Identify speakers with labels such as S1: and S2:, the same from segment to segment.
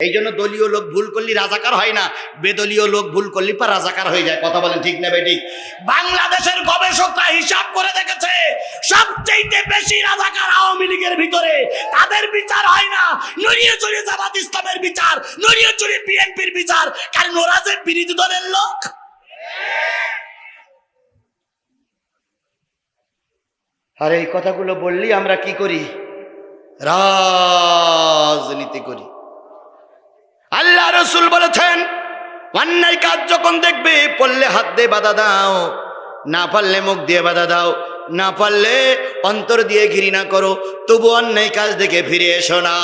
S1: এই জন্য দলীয় লোক ভুল করলে রাজাকার হয় না। বেদলীয় লোক ভুল করলে পা রাজাকার হয়ে যায়। কথা বলেন ঠিক না বেটি বাংলাদেশের গবেষকরা হিসাব করে দেখেছে সবচেয়ে বেশি রাজাকার আওয়ামী লীগের ভিতরে তাদের বিচার হয় না। নড়িয়ে চড়িয়ে জামাত ইসলামের বিচার, নড়িয়ে চড়িয়ে বিএনপির বিচার। কারণ ওরা যে বিরোধী দলের লোক। আর এই কথাগুলো বললেই আমরা কি করি? রাজনীতি করি। রসুল বলেছেন, অন্যায় কাজ যখন দেখবে, পড়লে হাত দিয়ে বাধা দাও, না পারলে মুখ দিয়ে বাধা দাও, না পারলে অন্তর দিয়ে ঘৃণা করো তবু অন্যায় কাজ দেখে ফিরে এসো না।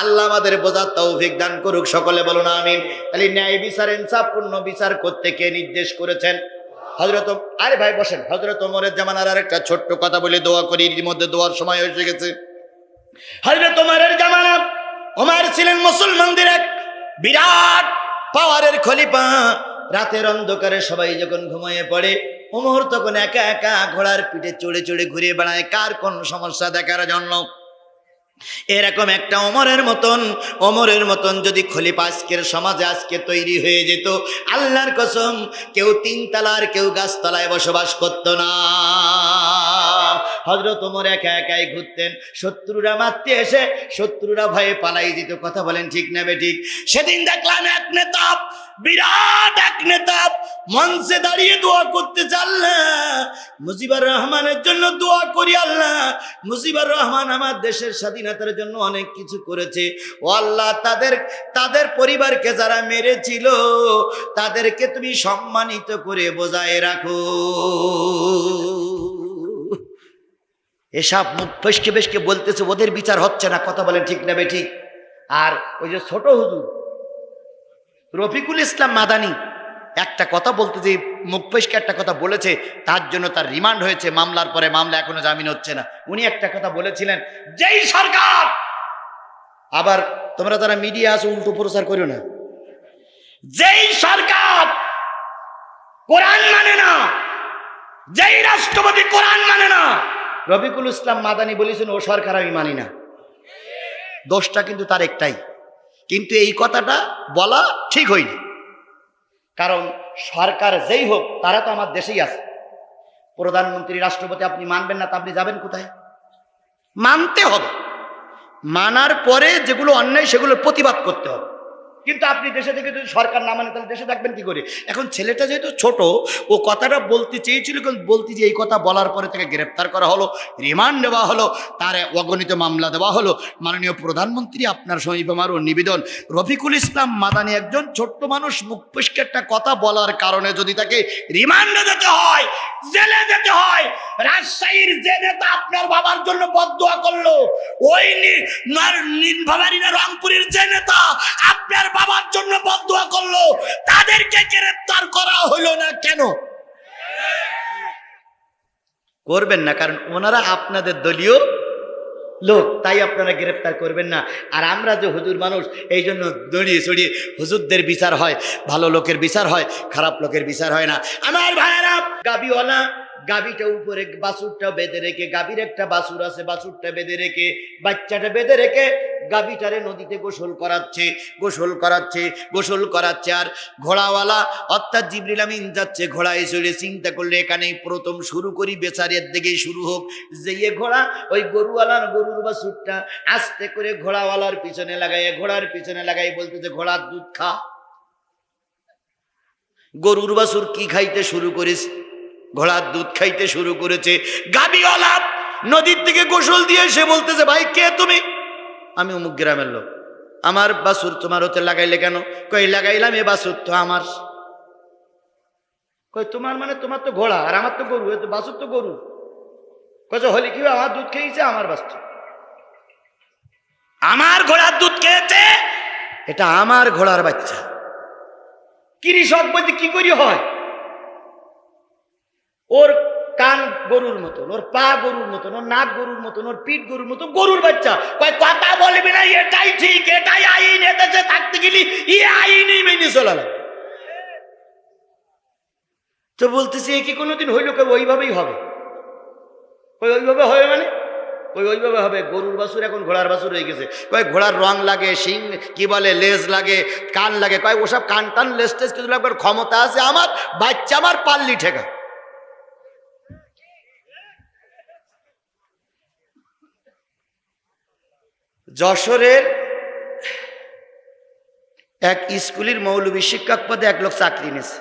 S1: আল্লাহ আমাদের বোঝার তৌফিক দান করুক, সকলে বলুন আমিন। তাহলে ন্যায় বিচার ইনসাফপূর্ণ বিচার করতে কে নির্দেশ করেছেন? হজরত আরে ভাই, বসেন। হজরত ওমরের জামানার আর একটা ছোট্ট কথা বলে দোয়া করি ইতিমধ্যে দোয়ার সময় এসে গেছে। হজরত ওমরের জামানা, ওমর ছিলেন মুসলমানদের এক বিরাট পাওয়ারের খলিফা। রাতের অন্ধকারে সবাই যখন ঘুমিয়ে পড়ে ওমর তখন একা একা ঘোড়ার পিঠে চড়ে চড়ে ঘুরে বেড়ায়। কার কোন সমস্যা দেখার জন্য? এরকম একটা অমরের মতন অমরের মতন যদি খলিফা আজকের সমাজে আজকে তৈরি হয়ে যেত, আল্লাহর কসম, কেউ তিনতলার, কেউ গাছতলায় বসবাস করতো না। হজরত ওমর একা একাই ঘুরতেন। শত্রুরা মারতে এসে শত্রুরা ভয়ে পালাই যেত। কথা বলেন ঠিক না ঠিক? সেদিন দেখলাম এক নেতা, বিরাট এক নেতা, মঞ্চে দাঁড়িয়ে দোয়া করতে চাল্লা মুজিবুর রহমানের জন্য দোয়া করি আল্লাহ। মুজিবুর রহমান আমার দেশের স্বাধীনতার জন্য অনেক কিছু করেছে। ও আল্লাহ, তাদের তাদের পরিবারকে যারা মেরেছিল, তাদেরকে তুমি সম্মানিত করে বোঝায় রাখো। এসব মুখ ফসকে ফসকে বলতেছে, ওদের বিচার হচ্ছে না। কথা বলেন ঠিক না ঠিক আর ওই যে ছোট হুজুর, রফিকুল ইসলাম মাদানি একটা কথা বলতে যে মুখ ফসকে একটা কথা বলেছে, তার জন্য তার রিমান্ড হয়েছে, মামলার পরে মামলা এখনও জামিন হচ্ছে না। উনি একটা কথা বলেছিলেন, যেই সরকার! আবার তোমরা তারা মিডিয়া আছো, উল্টো প্রচার করো না। যেই সরকার কোরআন মানে না, যেই রাষ্ট্রপতি কোরআন মানে না রবিকুল ইসলাম মাদানি বলেছেন, ও সরকার আমি মানি না। দোষটা কিন্তু তার একটাই। কিন্তু এই কথাটা বলা ঠিক হয়নি। কারণ সরকার যেই হোক, তারা তো আমার দেশেই আছে। প্রধানমন্ত্রী, রাষ্ট্রপতি, আপনি মানবেন না তা আপনি যাবেন কোথায়? মানতে হবে। মানার পরে যেগুলো অন্যায়, সেগুলোর প্রতিবাদ করতে হবে। কিন্তু আপনি দেশে থেকে যদি সরকার না মানে তাহলে দেশে থাকবেন কি করে? এখন ছেলেটা যেহেতু ছোট, ও কথাটা বলতে চেয়েছিল, কিন্তু বলতে যে এই কথা বলার পরে তাকে গ্রেপ্তার করা হলো, রিমান্ড দেওয়া হলো, তার অগণিত মামলা দেওয়া হলো। মাননীয় প্রধানমন্ত্রী, আপনার সমীপ আমারও নিবেদন। রফিকুল ইসলাম মাদানি একজন ছোট্ট মানুষ, মুখ পুষ্কে একটা কথা বলার কারণে যদি তাকে রিমান্ডে যেতে হয়, জেলে যেতে হয়, রাজশাহীর যে নেতা আপনার বাবার জন্য বদদোয়া করল, ওই নি- নার- নীলফামারী না রংপুরের যে নেতা আপনার বাবার জন্য বদদোয়া করল, তাদেরকে গ্রেফতার করা হলো না কেন? করবেন না, কারণ ওনারা আপনাদের দলীয় লোক, তাই আপনারা গ্রেফতার করবেন না। আর আমরা যে হুজুর মানুষ, এই জন্য দড়িয়ে চড়িয়ে হুজুরদের বিচার হয়, ভালো লোকের বিচার হয়, খারাপ লোকের বিচার হয় না। আমার ভাইয়েরা, গাবিওয়ালা গাবিটা উপরে, বাছুরটা বেঁধে রেখে গাবির একটা বাছুর আছে, বাছুরটা বেঁধে রেখে, বাচ্চাটা বেঁধে রেখে গাবিটারে নদীতে গোসল করাচ্ছে গোসল করাচ্ছে গোসল করাচ্ছে। আর ঘোড়াওয়ালা, অর্থাৎ জিবরিল আমিন যাচ্ছে ঘোড়ায় চড়ে, চিন্তা করলে এখানেই প্রথম শুরু করি বেচারের দিকেই শুরু হোক। যেয়ে ঘোড়া, ওই গরুওয়ালার গরুর বাছুরটা আস্তে করে ঘোড়াওয়ালার পিছনে লাগাই ঘোড়ার পিছনে লাগাই বলতেছে ঘোড়ার দুধ খা। গরুর বাছুর কি খাইতে শুরু করিস ঘোড়ার দুধ খাইতে শুরু করেছে। গাবিওয়ালা নদীর থেকে গোসল দিয়ে সে বলতেছে, ভাই, কে তুমি? আমি অমুক গ্রামের লোক। আমার বাসুর তোমার হতে লাগাইলে কেন? কই, লাগাইলাম, এ বাসুর তো আমার। কই, তোমার মানে তোমার তো ঘোড়া, আর আমার তো গরু, এ তো বাসুর তো গরু। কছে হলি কি আমার দুধ খেয়েছে, আমার বাচ্চা আমার ঘোড়ার দুধ খেয়েছে? এটা আমার ঘোড়ার বাচ্চা। কৃষক বলতে কি করি হয় ওর কান গরুর মতন, ওর পা গরুর মতন, ওর নাক গরুর মতন, ওর পিঠ গরুর মতন, গরুর বাচ্চা। কয়, কথা বলবি না, এটাই ঠিক, এটাই আইন এদেশে থাকতে গেলি ই আইনই মেনে চলা লাগবে। তো বলতেছি, এ কি কোনোদিন হইল? কেউ ওইভাবেই হবে। কই ওইভাবে হবে মানে? ওই ওইভাবে হবে। গরুর বাছুর এখন ঘোড়ার বাছুর হয়ে গেছে। কয়, ঘোড়ার রং লাগে, শিং, কি বলে, লেজ লাগে, কান লাগে। কয়, ওসব কান টান লেজ টেজ কিছু লাগবে, ক্ষমতা আছে আমার, বাচ্চা আমার পাল্লি ঠেকা। যশোরের এক স্কুলের মৌলবী শিক্ষক পদে এক লোক চাকরি নিয়েছে।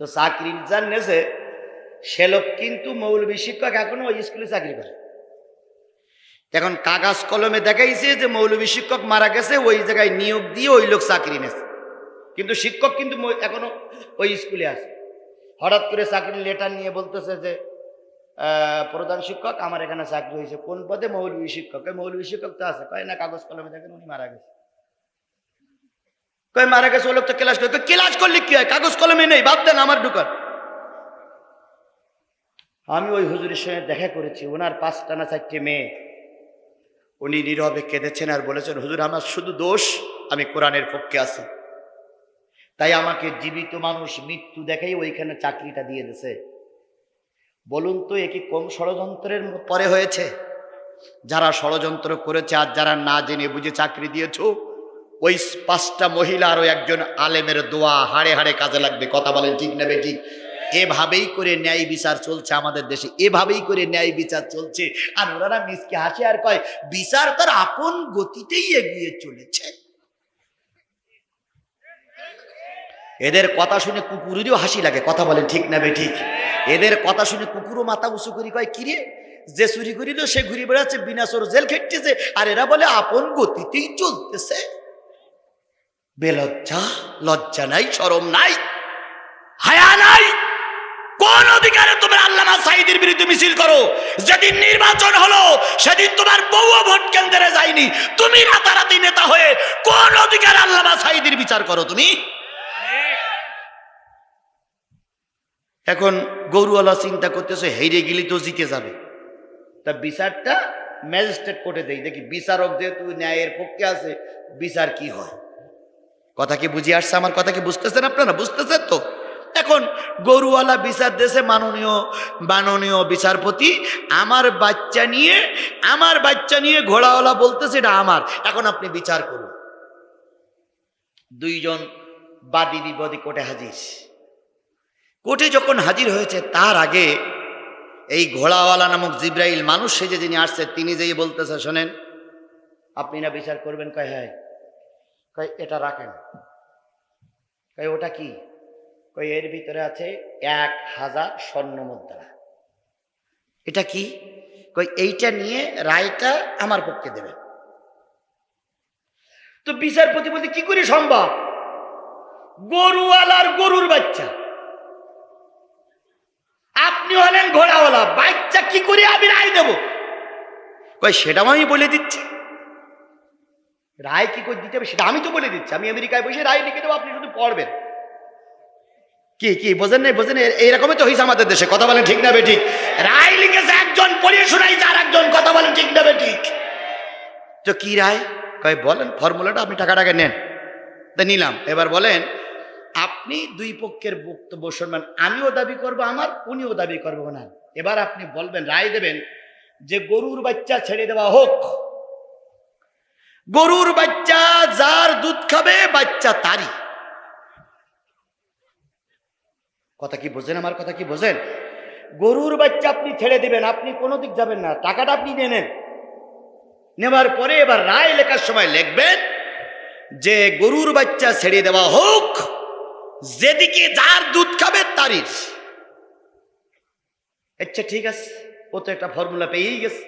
S1: তো চাকরি যার নেছে সে লোক কিন্তু মৌলবী শিক্ষক এখনও ওই স্কুলে চাকরি করে। এখন কাগজ কলমে দেখাইছে যে মৌলবী শিক্ষক মারা গেছে, ওই জায়গায় নিয়োগ দিয়ে ওই লোক চাকরি নেছে কিন্তু শিক্ষক কিন্তু এখনও ওই স্কুলে আছে। হঠাৎ করে চাকরির লেটার নিয়ে বলতেছে যে প্রধান শিক্ষক, আমার এখানে চাকরি হয়েছে। কোন পদে? মৌলবী শিক্ষক। মৌলবী শিক্ষক তো আছে। কয় না, কাগজ কলমে দেখেন উনি মারা গেছে। কয়, মারা গেছে, ও লোক তো ক্লাস করে। ক্লাস করলে কি হয়? কাগজ কলমে নেই, বাদ দেন আমার দোকান আমি ওই হুজুরের সঙ্গে দেখা করেছি। ওনার পাঁচটা না চারটে মেয়ে। উনি নীরবে কেঁদেছেন আর বলেছেন, হুজুর, আমার শুধু দোষ, আমি কোরআনের পক্ষে আছি। তাই আমাকে জীবিত মানুষ মৃত্যু দেখেই ওইখানে চাকরিটা দিয়ে দিছে। বলুন তো, এ কি কম ষড়যন্ত্রের পরে হয়েছে? যারা ষড়যন্ত্র করেছে আর যারা না জেনে বুঝে চাকরি দিয়েছ, ওই পাঁচটা মহিলা আর একজন আলেমের দোয়া হাড়ে হাড়ে কাজে লাগবে। কথা বলেন ঠিক নেবে ঠিক এভাবেই করে ন্যায় বিচার চলছে আমাদের দেশে। এভাবেই করে ন্যায় বিচার চলছে। আর ওনারা মিসকে হাসে আর কয়, বিচার তার আপন গতিতেই এগিয়ে চলেছে। এদের কথা শুনে কুকুরেরও হাসি লাগে, কথা বলেন ঠিক না ঠিক? এদের কথা শুনে কুকুরও মাথা উঁচু করি কয়, কিরে? যে চুরি করিল, সে ঘুরে বেড়াচ্ছে, বিনা চোর জেল খেটতেছে, আর এরা বলে, আপন গতিতেই চলতেছে। বেলজ্জা, লজ্জা নাই, শরম নাই, হায়া নাই। কোন অধিকারে তোমার আল্লামা সাইদের বিরুদ্ধে মিছিল করো? যেদিন নির্বাচন হলো, সেদিন তোমার বউও ভোট কেন্দ্রে যায়নি। তুমি রাতারাতি নেতা হয়ে কোন অধিকারে আল্লামা সাইদের বিচার করো তুমি? এখন গরুওয়ালা চিন্তা করতেছে, হেরে গেলি তো জিতে যাবে। তা বিচারটা ম্যাজিস্ট্রেট কোর্টে দেয়, দেখি বিচারক যেহেতু ন্যায়ের পক্ষে আছে, বিচার কি হয়? কথা কি বুঝে আসছে আমার? কথা কি বুঝতেছেন আপনারা? বুঝতেছেন তো? এখন গরুওয়ালা বিচার দেশে মাননীয় মাননীয় বিচারপতি আমার বাচ্চা নিয়ে, আমার বাচ্চা নিয়ে ঘোড়াওয়ালা বলতেছে, এটা আমার। এখন আপনি বিচার করুন। দুইজন বাদী বিবাদী কোর্টে হাজির। কোর্টে যখন হাজির হয়েছে, তার আগে এই ঘোড়াওয়ালা নামক জিব্রাইল মানুষ সেজে যিনি আসছে, তিনি যেই বলতেছে, শোনেন, আপনি না বিচার করবেন? কয় হ্যাঁ। কয়, এটা রাখেন। কয়, ওটা কি? কয়, এর ভিতরে আছে এক হাজার স্বর্ণ মুদ্রা। এটা কি? কই এইটা নিয়ে রায়টা আমার পক্ষে দেবেন তো বিচারপতি বলতে কি করে সম্ভব? গরুওয়ালার গরুর বাচ্চা আপনি হলেন ঘোড়াওয়ালা, বাচ্চা কি করে আমি রায় দেব? কই সেটাও আমি বলে দিচ্ছি। রায় কি করে দিতে হবে সেটা আমি তো বলে দিচ্ছি। আমি আমেরিকায় বসে রায় লিখে দেবো, আপনি শুধু পড়বেন। কি কি, বোঝেন নাই, বোঝেন এইরকমই তো হয়েছে আমাদের দেশে, কথা বলেন ঠিক না বে ঠিক। রায় লিখেছে একজন, পড়িয়ে শোনাইছে আর একজন, কথা বলেন ঠিক না বে ঠিক। তো কি রায়? কয়, বলেন ফর্মুলাটা আপনি টাকাটাকে নেন। তা নিলাম। এবার বলেন আপনি দুই পক্ষের বক্তব্য শুনবেন। আমিও দাবি করব আমার, উনিও দাবি করব না। এবার আপনি বলবেন, রায় দেবেন যে গরুর বাচ্চা ছেড়ে দেওয়া হোক। গরুর বাচ্চা যার দুধ খাবে, বাচ্চা তারই। কথা কি বোঝেন আমার? কথা কি বোঝেন? গরুর বাচ্চা আপনি ছেড়ে দেবেন, আপনি কোনো দিক যাবেন না। টাকাটা আপনি নিয়ে নেন। নেবার পরে এবার রায় লেখার সময় লিখবেন যে গরুর বাচ্চা ছেড়ে দেওয়া হোক। যেদিকে যার দুধ খাবে তারই। আচ্ছা ঠিক আছে। ও তো একটা ফর্মুলা পেয়েই গেছে।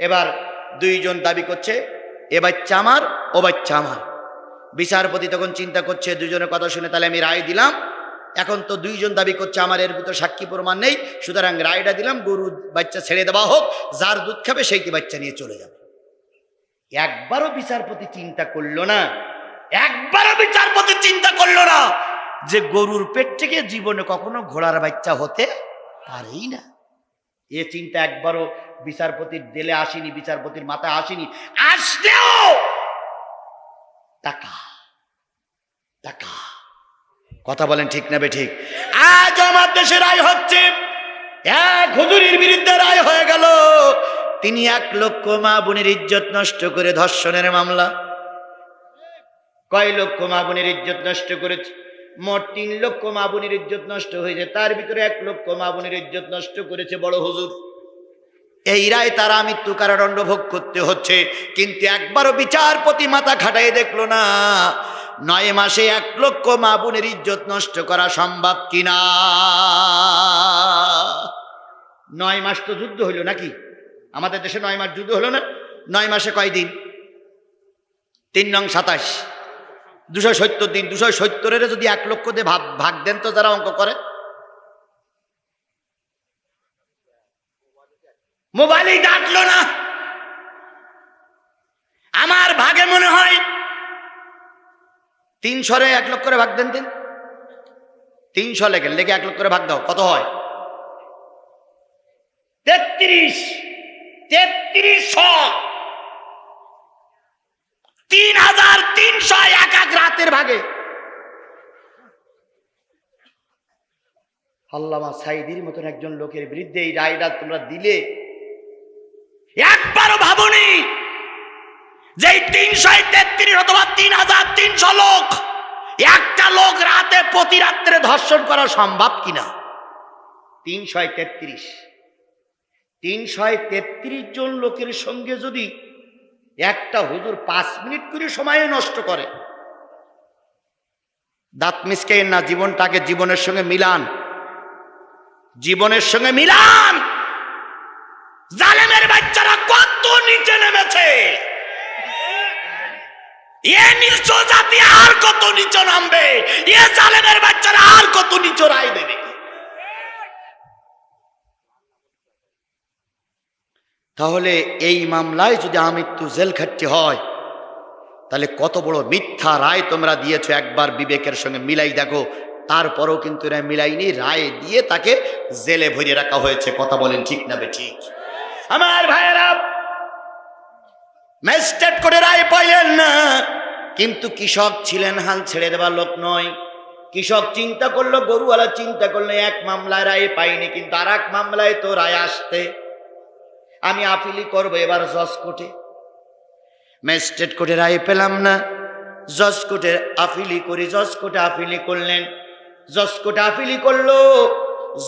S1: এবার দুইজন দাবি করছে, এ বাচ্চা আমার, ও বাচ্চা আমার। বিচারপতি তখন চিন্তা করছে, দুজনের কথা শুনে তাহলে আমি রায় দিলাম। এখন তো দুইজন দাবি করছে, আমার এর ভিতরে সাক্ষী প্রমাণ নেই। সুতরাং রায়টা দিলাম, গরু বাচ্চা ছেড়ে দেওয়া হোক, যার দুধ খাবে সেইটি বাচ্চা নিয়ে চলে যাবে। একবারও বিচারপতি চিন্তা করল না। একবারও বিচারপতি চিন্তা করল না যে গরুর পেট থেকে জীবনে কখনো ঘোড়ার বাচ্চা হতে পারেই না। এ চিন্তা একবারও বিচারপতির দেলে আসেনি, বিচারপতির মাথায় আসেনি। আসলেও টাকা টাকা। কথা বলেন ঠিক না ঠিক আজ আমার দেশে রায় হচ্ছে, এক হুজুরির বিরুদ্ধে রায় হয়ে গেল। তিনি এক লক্ষ মা বোনের ইজ্জত নষ্ট করে ধর্ষণের মামলা। কয় লক্ষ মা বোনের ইজ্জত নষ্ট করেছে? মোট তিন লক্ষ মা বোনের ইজ্জত নষ্ট হয়েছে। তার ভিতরে এক লক্ষ মা বোনের ইজ্জত নষ্ট করেছে বড় হুজুর। এই রায় তারা মৃত্যু কারাদণ্ড ভোগ করতে হচ্ছে, কিন্তু একবারও বিচারপতি মাথা খাটাই দেখল না। নয় মাসে এক লক্ষ মা বোনের ইজ্জত নষ্ট করা সম্ভব কিনা? নয় মাস তো যুদ্ধ হইল নাকি? আমাদের দেশে নয় মাস যুদ্ধ হলো না? নয় মাসে কয়দিন? তিন নং সাতাশ। দুশো সত্তর দিন, দুশো সত্তরের যদি এক লক্ষ দিয়ে ভাগ ভাগ দেন তো যারা অঙ্ক করে। মোবাইলেই ডাকলো না। আমার ভাগে মনে হয় তিনশোরে এক লক্ষ করে ভাগ দেন দিন তিনশো লেগে লেগে এক লক্ষ করে ভাগ দাও, কত হয়? তেত্রিশ। তেত্রিশ তিন হাজার তিনশো এক এক রাতের ভাগে। আল্লামা সাইদির মতন একজন লোকের বিরুদ্ধে এই রায়টা তোমরা দিলে। একবারও ভাবনি যে তিনশো তেত্রিশ অথবা তিন হাজার তিনশো লোক, একটা লোক রাতে প্রতি রাত্রে ধর্ষণ করা সম্ভব কিনা? তিনশো তেত্রিশ। তিনশো তেত্রিশ জন লোকের সঙ্গে যদি একটা হুজুর পাঁচ মিনিট করে সময় নষ্ট করে। দাঁত মিসকে না, জীবনটাকে জীবনের সঙ্গে মিলান। জীবনের সঙ্গে মিলান! জালেমের বাচ্চারা কত নিচে নেমেছে! এ জাতি আর কত নিচে নামবে? এ জালেমের বাচ্চারা আর কত নিচে রায় দেবে? তাহলে এই মামলায় যদি আমৃত্যু জেল খাটতে হয়, তাহলে কত বড় মিথ্যা রায় তোমরা দিয়েছ একবার বিবেকের সঙ্গে মিলাই দেখো। তারপরও কিন্তু এরা মিলাইনি রায় দিয়ে তাকে জেলে ভরিয়ে রাখা হয়েছে। কথা বলেন ঠিক না ঠিক? আমার ভাইয়েরা, ম্যাজিস্ট্রেট করে রায় পাইলেন না। কিন্তু কৃষক ছিলেন, হাল ছেড়ে দেবার লোক নয়। কৃষক চিন্তা করল, গরুওয়ালা চিন্তা করল, এক মামলায় রায় পাইনি, কিন্তু আর এক মামলায় তো রায় আসতে আমি আপিলি করব এবার জজ কোর্টে। ম্যাজিস্ট্রেট কোর্টে রায় পেলাম না। জজ কোর্টে আপিলি করি, জজ কোর্টে আপিলি করলেন। জজ কোর্টে আপিলি করল,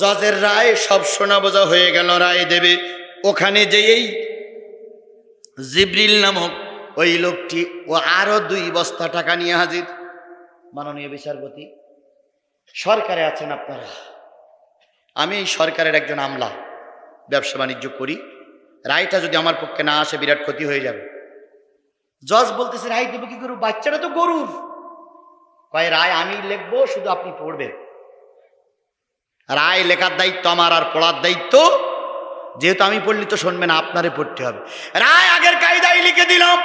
S1: জজের রায় সব শোনা বোঝা হয়ে গেল, রায় দেবে। ওখানে যেই জিব্রিল নামক ওই লোকটি ও আরও দুই বস্তা টাকা নিয়ে হাজির। মাননীয় বিচারপতি, সরকারে আছেন আপনারা। আমি সরকারের একজন আমলা, ব্যবসা বাণিজ্য করি। রায়টা যদি আমার পক্ষে না আসে, বিরাট ক্ষতি হয়ে যাবে। জজ বলতেছে, রায় দেবো কি গরু বাচ্চাটা তো গরুর। কয়, রায় আমি লিখব, শুধু আপনি পড়বেন। রায় লেখার দায়িত্ব আমার আর পড়ার দায়িত্ব। যেহেতু আমি পড়লি তো শুনবেন, আপনারে পড়তে হবে। রায় আগের কায়দায় লিখে দিলাম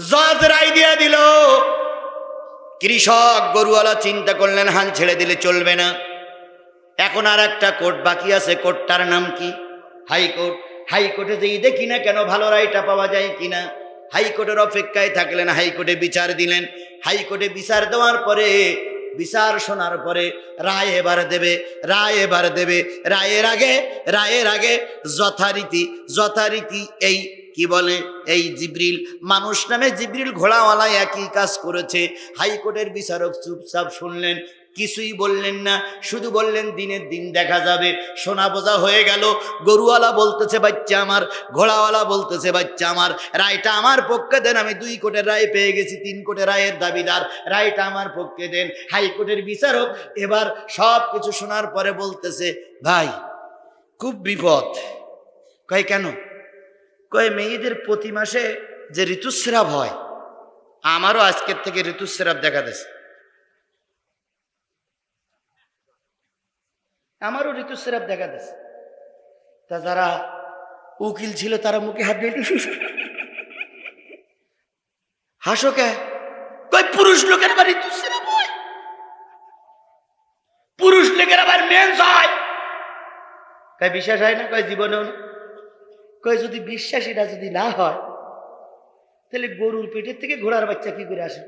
S1: জজ রায় দিয়ে দিল। কৃষক, গরুওয়ালা চিন্তা করলেন, হাল ছেড়ে দিলে চলবে না। এখন আর একটা কোর্ট বাকি আছে। কোর্টটার নাম কি? হাইকোর্ট। হাইকোর্টে যেই দেখি না কেন ভালো রায়টা পাওয়া যায় কিনা? হাইকোর্টের অপেক্ষায় থাকলেন, হাইকোর্টে বিচার দিলেন। হাইকোর্টে বিচার দেওয়ার পরে, বিচার শোনার পরে রায় এবার দেবে, রায় এবার দেবে। রায়ের আগে রায়ের আগে যথারীতি যথারীতি এই, কি বলে, এই জিব্রিল, মানুষ নামে জিব্রিল ঘোড়াওয়ালা একই কাজ করেছে। হাইকোর্টের বিচারক চুপচাপ শুনলেন কিছুই বললেন না, শুধু বললেন, দিনের দিন দেখা যাবে, সোনা বোঝা হয়ে গেল, গরুওয়ালা বলতেছে, বাচ্চা আমার, ঘোড়াওয়ালা বলতেছে, বাচ্চা আমার, রায়টা আমার পক্ষে দেন, আমি দুই কোটের রায় পেয়ে গেছি, তিন কোটি রায়ের দাবিদার, রায়টা আমার পক্ষে দেন হাইকোর্টের বিচারক এবার সব কিছু শোনার পরে বলতেছে, ভাই, খুব বিপদ। কয়, কেন? কয়, মেয়েদের প্রতি মাসে যে ঋতুস্রাব হয়, আমারও আজকের থেকে ঋতুস্রাব দেখা দিয়েছে আমারও ঋতুস্রাব দেখা দিয়েছে তা যারা উকিল ছিল, তারা মুখে হাত দিয়ে হাসো কে? কই পুরুষ লোকের আবার ঋতুস্রাব পুরুষ লোকের আবার মেন্স হয়? বিশ্বাস হয় না? কয় জীবনেও না? কয় যদি বিশ্বাস এটা যদি না হয়, তাহলে গরুর পেটের থেকে ঘোড়ার বাচ্চা কি করে আসে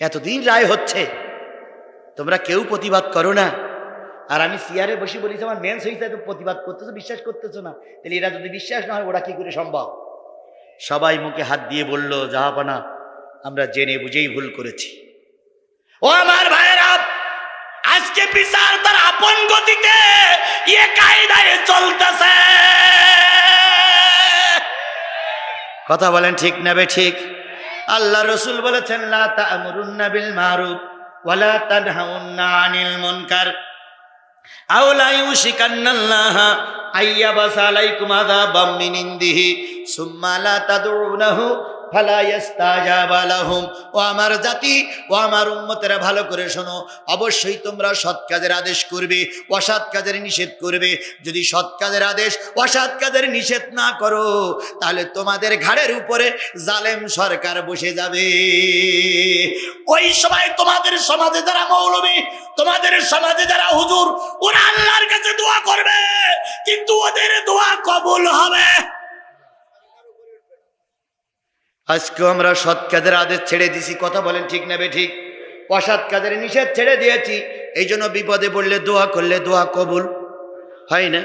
S1: এতদিন রায় হচ্ছে। তোমরা কেউ প্রতিবাদ করো না। আর আমি চেয়ারে বসে বলেছি, আমার মেন হয়েছে তো প্রতিবাদ করতেছো, বিশ্বাস করতেছো না। তাহলে এরা যদি বিশ্বাস না হয়, ওরা কি করে সম্ভব? সবাই মুখে হাত দিয়ে বলল, জাহাপানা, আমরা জেনে বুঝেই ভুল করেছি। ও আমার ভাইয়েরা, আজকে বিচার তার আপন গতিতে ইয়ে কায়দায় চলতেছে। কথা বলেন ঠিক না বে ঠিক? আল্লাহ রসুল বলেছেন, লা তা'মুরুন্না বিল মারুফ। ওয়ালা তানহাউন্না আনিল মুনকার আও লা ইউশিকান্নাল্লাহ আইয়াবাসা আলাইকুম আযাবাম মিন ইনদিহি সুম্মা লা তাদউনাহু ও আমার জাতি, ও আমার উম্মতেরা, ভালো করে শোনো। অবশ্যই তোমরা সৎ কাজের আদেশ করবে, অসৎ কাজের নিষেধ করবে। যদি সৎ কাজের আদেশ, অসৎ কাজের নিষেধ না করো, তাহলে তোমাদের ঘাড়ের উপরে জালেম সরকার বসে যাবে। ওই সময় তোমাদের সমাজে যারা মৌলবী, তোমাদের সমাজে যারা হুজুর, ওরা আল্লাহর কাছে দোয়া করবে। কিন্তু ওদের দোয়া কবুল হবে। আজকেও আমরা সৎ কাজের আদেশ ছেড়ে দিছি, কথা বলেন ঠিক নেবে ঠিক? অসৎ কাজের নিষেধ ছেড়ে দিয়েছি এই জন্য বিপদে পড়লে দোয়া করলে দোয়া কবুল, হয় না?